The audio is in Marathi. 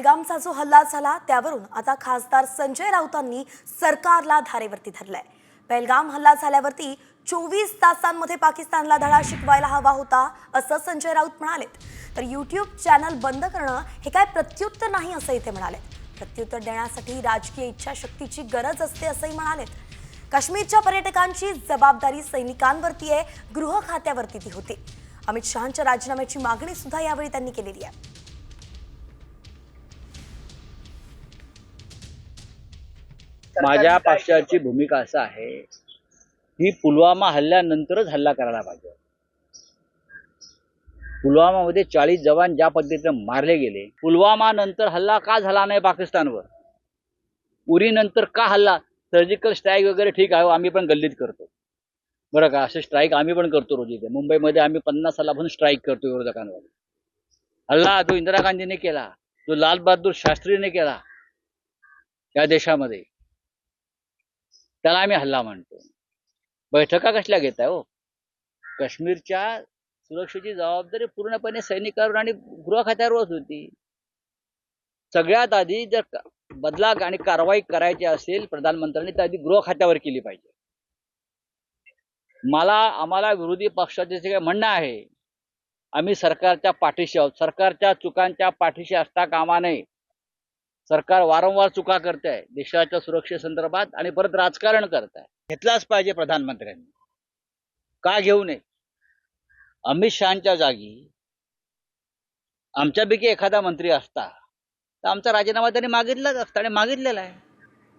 बेलगामचा जो हल्ला झाला त्यावरून आता खासदार संजय राऊतांनी सरकारला धारेवरती धरलाय. बेलगाम हल्ला झाल्यावरती चोवीस तासांमध्ये पाकिस्तानला धडा शिकवायला हवा होता असं संजय राऊत म्हणालेत. तर यूट्यूब चॅनल बंद करणं हे काय प्रत्युत्तर नाही असं इथे म्हणाले प्रत्युत्तर देण्यासाठी राजकीय इच्छाशक्तीची गरज असते असंही म्हणालेत. काश्मीरच्या पर्यटकांची जबाबदारी सैनिकांवरती आहे गृह खात्यावरती ती होती. अमित शहांच्या राजीनाम्याची मागणी सुद्धा यावेळी त्यांनी केलेली आहे. माझ्या पक्षाची भूमिका असं आहे की पुलवामा हल्ल्यानंतरच हल्ला करायला पाहिजे. पुलवामामध्ये चाळीस जवान ज्या पद्धतीने मारले गेले पुलवामा नंतर हल्ला का झाला नाही पाकिस्तानवर? उरी नंतर का हल्ला? सर्जिकल स्ट्राईक वगैरे ठीक आहे हो, आम्ही पण गल्लीत करतो. बरं का असे स्ट्राईक आम्ही पण करतो रोज इथे. मुंबईमध्ये आम्ही पन्नास सालापासून स्ट्राईक करतो विरोधकांवर. हल्ला जो इंदिरा गांधीने केला जो लाल बहादूर शास्त्रीने केला या देशामध्ये. त्याला आम्ही हल्ला म्हणतो. बैठका कसल्या घेताय हो? काश्मीरच्या सुरक्षेची जबाबदारी पूर्णपणे सैनिकांवर आणि गृह खात्यावरच होती. सगळ्यात आधी जर बदला आणि कारवाई करायची असेल प्रधानमंत्र्यांनी तर आधी गृह खात्यावर केली पाहिजे. मला आम्हाला विरोधी पक्षाचे जे काही म्हणणं आहे आम्ही सरकारच्या पाठीशी आहोत. सरकारच्या चुकांच्या पाठीशी असता कामा नये. सरकार वारंवार चुका करत आहे देशाच्या सुरक्षेसंदर्भात आणि परत राजकारण करत आहे घेतलाच पाहिजे प्रधानमंत्र्यांनी. का घेऊ नये? अमित शहाच्या जागी आमच्यापैकी एखादा मंत्री असता तर आमचा राजीनामा त्यांनी मागितलाच असता आणि मागितलेला आहे.